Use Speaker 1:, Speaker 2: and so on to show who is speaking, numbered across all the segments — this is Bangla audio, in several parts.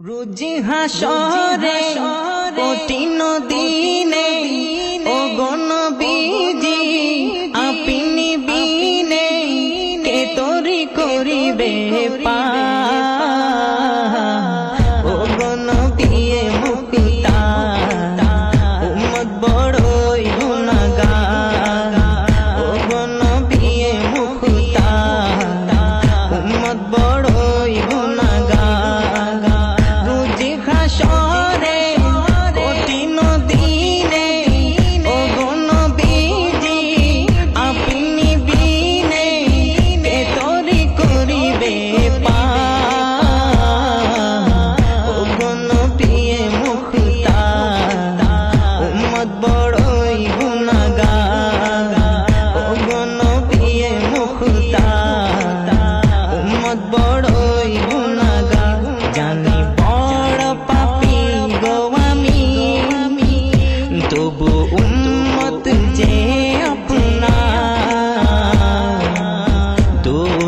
Speaker 1: রুজি হাসরে কঠিন দিনে ও গণ বিজি আপনি বিনে কে তরি করিবে পা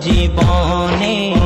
Speaker 1: জীবনে।